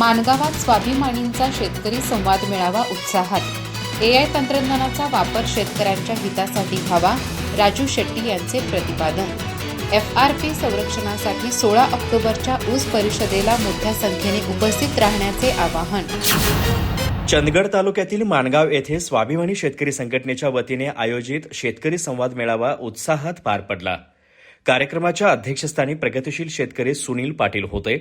मानगावात स्वाभिमानींचा शेतकरी संवाद मेळावा उत्साहात. एआय तंत्रज्ञानाचा वापर शेतकऱ्यांच्या हितासाठी व्हावा राजू शेट्टी यांचे प्रतिपादन. एफ आर पी संरक्षणासाठी सोळा ऑक्टोबरच्या ऊस परिषदेला मोठ्या संख्येने उपस्थित राहण्याचे आवाहन. चंदगड तालुक्यातील माणगाव येथे स्वाभिमानी शेतकरी संघटनेच्या वतीने आयोजित शेतकरी संवाद मेळावा उत्साहात पार पडला. कार्यक्रमाच्या अध्यक्षस्थानी प्रगतीशील शेतकरी सुनील पाटील होते.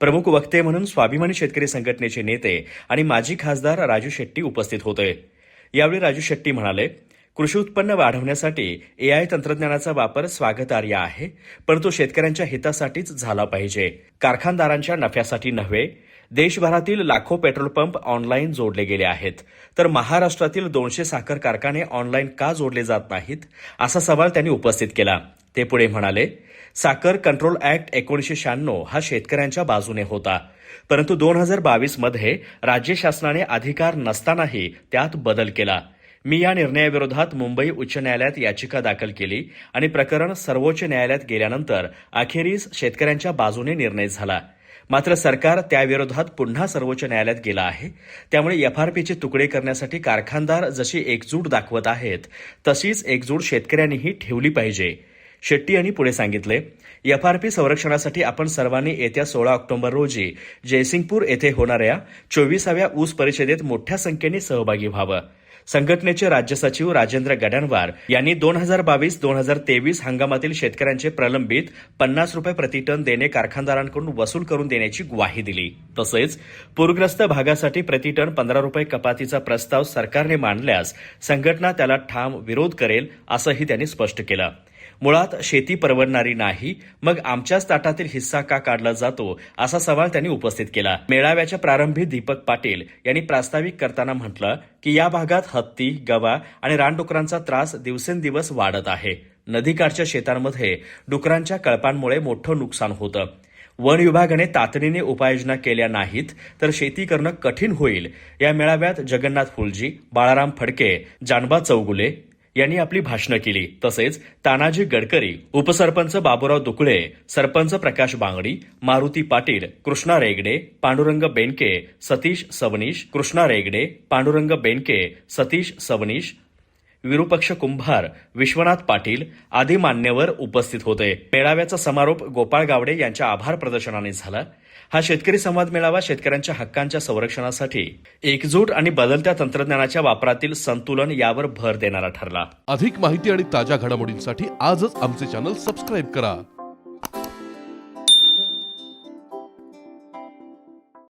प्रमुख वक्ते म्हणून स्वाभिमानी शेतकरी संघटनेचे नेते आणि माजी खासदार राजू शेट्टी उपस्थित होते. यावेळी राजू शेट्टी म्हणाले कृषी उत्पन्न वाढवण्यासाठी एआय तंत्रज्ञानाचा वापर स्वागतार्ह आहे परंतु शेतकऱ्यांच्या हितासाठीच झाला पाहिजे. कारखानदारांच्या नफ्यासाठी नव्हे. देशभरातील लाखो पेट्रोल पंप ऑनलाईन जोडले गेले आहेत. तर महाराष्ट्रातील दोनशे साखर कारखाने ऑनलाईन का जोडले जात नाहीत? असा सवाल त्यांनी उपस्थित केला. ते पुढे म्हणाले साखर कंट्रोल ऍक्ट एकोणीशे शहाण्णव हा शेतकऱ्यांच्या बाजूने होता. परंतु दोन हजार बावीसमध्ये राज्य शासनाने अधिकार नसतानाही त्यात बदल केला. मी या निर्णयाविरोधात मुंबई उच्च न्यायालयात याचिका दाखल केली आणि प्रकरण सर्वोच्च न्यायालयात गेल्यानंतर अखेरीस शेतकऱ्यांच्या बाजूने निर्णय झाला. मात्र सरकार त्याविरोधात पुन्हा सर्वोच्च न्यायालयात गेलं आहे. त्यामुळे एफआरपीचे तुकडे करण्यासाठी कारखानदार जशी एकजूट दाखवत आहेत तशीच एकजूट शेतकऱ्यांनीही ठेवली पाहिजे. शेट्टी यांनी पुढे सांगितले एफआरपी संरक्षणासाठी आपण सर्वांनी येत्या सोळा ऑक्टोबर रोजी जयसिंगपूर येथे होणाऱ्या चोवीसाव्या ऊस परिषदेत मोठ्या संख्येने सहभागी व्हावं. संघटनेचे राज्य सचिव राजेंद्र गडानवार यांनी दोन हजार बावीस दोन हजार तेवीस हंगामातील शेतकऱ्यांचे प्रलंबित पन्नास रुपये प्रतिटन देणे कारखानदारांकडून वसूल करून देण्याची ग्वाही दिली. तसेच पूरग्रस्त भागासाठी प्रतिटन पंधरा रुपये कपातीचा प्रस्ताव सरकारने मांडल्यास संघटना त्याला ठाम विरोध करेल असंही त्यांनी स्पष्ट केलं. मुळात शेती परवडणारी नाही मग आमच्याच ताटातील हिस्सा का काढला जातो असा सवाल त्यांनी उपस्थित केला. मेळाव्याच्या प्रारंभी दीपक पाटील यांनी प्रास्ताविक करताना म्हटलं की या भागात हत्ती गवा आणि रानडुकरांचा त्रास दिवसेंदिवस वाढत आहे. नदीकाठच्या शेतांमध्ये डुकरांच्या कळपांमुळे मोठं नुकसान होतं. वन विभागाने तातडीने उपाययोजना केल्या नाहीत तर शेती करणं कठीण होईल. या मेळाव्यात जगन्नाथ फुलजी बाळाराम फडके जानबा चौगुले यांनी आपली भाषणं केली. तसेच तानाजी गडकरी उपसरपंच बाबुराव दुकळे सरपंच प्रकाश बांगडी मारुती पाटील कृष्णा रेगडे पांडुरंग बेनके सतीश सवनीश कृष्णा रेगडे पांडुरंग बेनके सतीश सवनीश विरुपक्ष कुंभार विश्वनाथ पाटील आदी मान्यवर उपस्थित होते. मेळाव्याचा समारोप गोपाळ गावडे यांच्या आभार प्रदर्शनाने झाला. हा शेतकरी संवाद मेळावा शेतकऱ्यांच्या हक्कांच्या संरक्षणासाठी एकजूट आणि बदलत्या तंत्रज्ञानाच्या वापरातील संतुलन यावर भर देणारा ठरला. अधिक माहिती आणि ताज्या घडामोडींसाठी आजच आमचे चॅनल सबस्क्राईब करा.